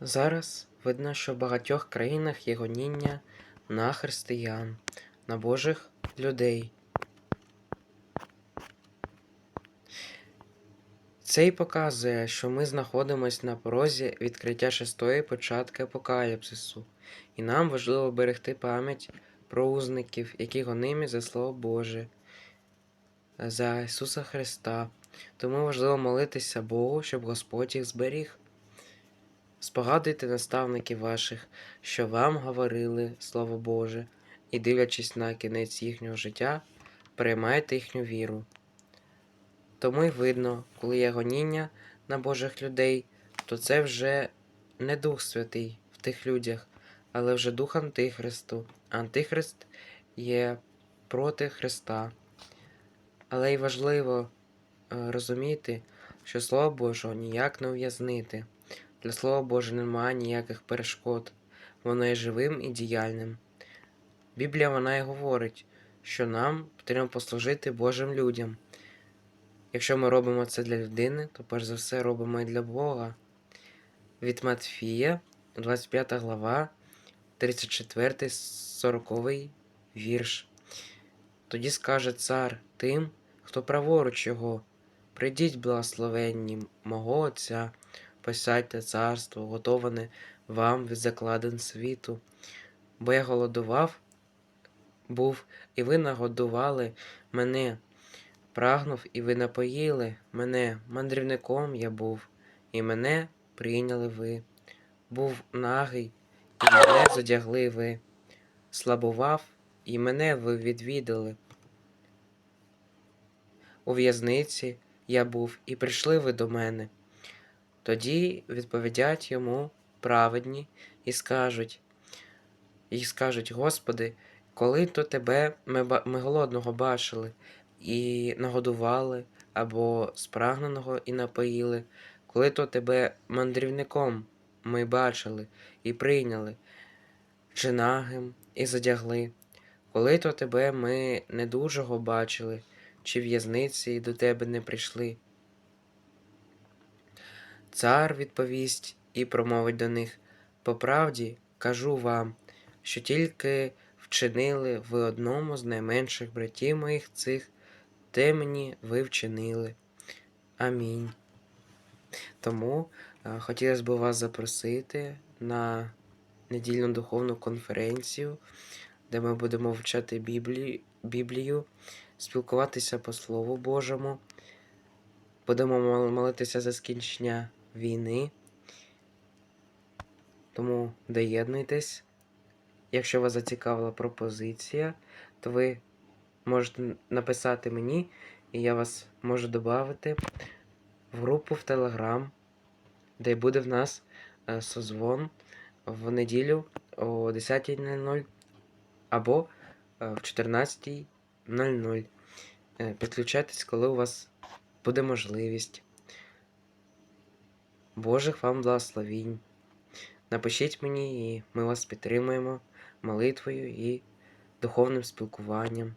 Зараз видно, що в багатьох країнах є гоніння на християн, на Божих людей. Це й показує, що ми знаходимося на порозі відкриття шестої початки апокаліпсису, і нам важливо берегти пам'ять про узників, які гонимі за Слово Боже, за Ісуса Христа. Тому важливо молитися Богу, щоб Господь їх зберіг. Спогадуйте наставників ваших, що вам говорили Слово Боже, і, дивлячись на кінець їхнього життя, приймайте їхню віру. Тому й видно, коли є гоніння на Божих людей, то це вже не Дух Святий в тих людях, але вже Дух Антихристу. Антихрист є проти Христа. Але й важливо е, розуміти, що Слово Божого ніяк не ув'язнити. Для Слова Божого немає ніяких перешкод, воно є живим і діяльним. Біблія вона і говорить, що нам потрібно послужити Божим людям. Якщо ми робимо це для людини, то перш за все робимо і для Бога. Від Матфія, 25 глава, 34, 40 вірш. Тоді скаже цар тим, хто праворуч його, прийдіть благословенні мого Отця, посядьте царство, готоване вам від закладин світу. Бо я голодував, був, і ви нагодували мене, прагнув, і ви напоїли мене, мандрівником я був, і мене прийняли ви. Був нагий, і мене задягли ви, слабував, і мене ви відвідали. У в'язниці я був, і прийшли ви до мене. Тоді відповідять йому праведні і скажуть, і скажуть, Господи, коли то тебе ми, ми голодного бачили і нагодували, або спрагненого і напоїли, коли то тебе мандрівником ми бачили і прийняли, чи нагим і задягли, коли то тебе ми недужого бачили, чи в'язниці до тебе не прийшли. Цар відповість і промовить до них По правді кажу вам, що тільки вчинили ви одному з найменших братів моїх цих, те мені ви вчинили. Амінь. Тому е, хотілося б вас запросити на недільну духовну конференцію, де ми будемо вчати Біблію, Біблію спілкуватися по Слову Божому. Будемо молитися за скінчення війни. Тому доєднуйтесь. Якщо вас зацікавила пропозиція, то ви можете написати мені, і я вас можу додати в групу в Телеграм, де буде в нас е, созвон в неділю о 10.00 або е, в 14.00. Е, Підключайтесь, коли у вас буде можливість. Божих вам благословінь. Напишіть мені, і ми вас підтримуємо молитвою і духовним спілкуванням.